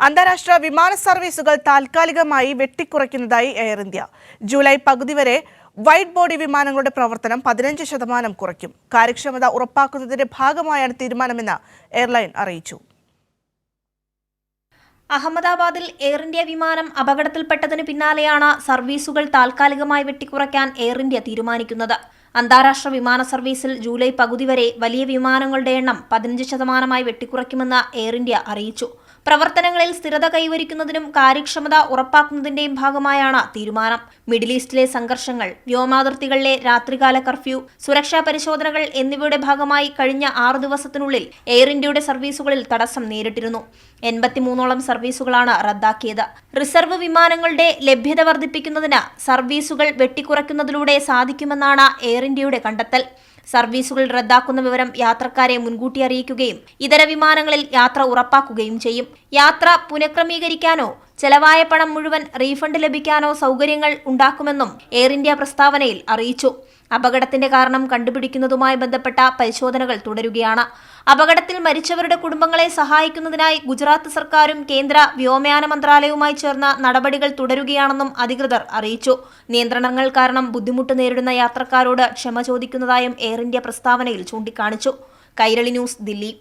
അന്താരാഷ്ട്ര വിമാന സർവീസുകൾ താൽക്കാലികമായി വെട്ടിക്കുറയ്ക്കുന്നതായി എയർ ഇന്ത്യ. ജൂലൈ പകുതി വരെ വൈറ്റ് ബോഡി വിമാനങ്ങളുടെ പ്രവർത്തനം പതിനഞ്ച് ശതമാനം കുറയ്ക്കും. കാര്യക്ഷമത ഉറപ്പാക്കുന്നതിന്റെ ഭാഗമായാണ് തീരുമാനമെന്ന് എയർലൈൻ അറിയിച്ചു. അഹമ്മദാബാദിൽ എയർ ഇന്ത്യ വിമാനം അപകടത്തിൽപ്പെട്ടതിന് പിന്നാലെയാണ് സർവീസുകൾ താൽക്കാലികമായി വെട്ടിക്കുറയ്ക്കാൻ എയർ ഇന്ത്യ തീരുമാനിക്കുന്നത്. അന്താരാഷ്ട്ര വിമാന സർവീസിൽ ജൂലൈ പകുതി വരെ വലിയ വിമാനങ്ങളുടെ എണ്ണം പതിനഞ്ച് ശതമാനമായി വെട്ടിക്കുറയ്ക്കുമെന്ന് എയർ ഇന്ത്യ അറിയിച്ചു. പ്രവർത്തനങ്ങളിൽ സ്ഥിരത കൈവരിക്കുന്നതിനും കാര്യക്ഷമത ഉറപ്പാക്കുന്നതിന്റെയും ഭാഗമായാണ് തീരുമാനം. മിഡിൽ ഈസ്റ്റിലെ സംഘർഷങ്ങൾ വ്യോമാതിർത്തികളിലെ രാത്രികാല കർഫ്യൂ സുരക്ഷാ പരിശോധനകൾ എന്നിവയുടെ ഭാഗമായി കഴിഞ്ഞ ആറു ദിവസത്തിനുള്ളിൽ എയർ ഇന്ത്യയുടെ സർവീസുകളിൽ തടസ്സം നേരിട്ടിരുന്നു. എൺപത്തിമൂന്നോളം സർവീസുകളാണ് റദ്ദാക്കിയത്. റിസർവ് വിമാനങ്ങളുടെ ലഭ്യത വർദ്ധിപ്പിക്കുന്നതിന് സർവീസുകൾ വെട്ടിക്കുറയ്ക്കുന്നതിലൂടെ സാധിക്കുമെന്നാണ് എയർ ഇന്ത്യയുടെ കണ്ടെത്തൽ. സർവീസുകൾ റദ്ദാക്കുന്ന വിവരം യാത്രക്കാരെ മുൻകൂട്ടി അറിയിക്കുകയും ഇതര വിമാനങ്ങളിൽ യാത്ര ഉറപ്പാക്കുകയും ചെയ്യും. യാത്ര പുനഃക്രമീകരിക്കാനോ ചെലവായ പണം മുഴുവൻ റീഫണ്ട് ലഭിക്കാനോ സൗകര്യങ്ങൾ ഉണ്ടാക്കുമെന്നും എയർ ഇന്ത്യ പ്രസ്താവനയിൽ അറിയിച്ചു. അപകടത്തിന്റെ കാരണം കണ്ടുപിടിക്കുന്നതുമായി ബന്ധപ്പെട്ട പരിശോധനകൾ തുടരുകയാണ്. അപകടത്തിൽ മരിച്ചവരുടെ കുടുംബങ്ങളെ സഹായിക്കുന്നതിനായി ഗുജറാത്ത് സർക്കാരും കേന്ദ്ര വ്യോമയാന മന്ത്രാലയവുമായി ചേർന്ന നടപടികൾ തുടരുകയാണെന്നും അധികൃതർ അറിയിച്ചു. നിയന്ത്രണങ്ങൾ കാരണം ബുദ്ധിമുട്ട് നേരിടുന്ന യാത്രക്കാരോട് ക്ഷമ ചോദിക്കുന്നതായും എയർ ഇന്ത്യ പ്രസ്താവനയിൽ ചൂണ്ടിക്കാണിച്ചു. കൈരളി ന്യൂസ് ദില്ലി.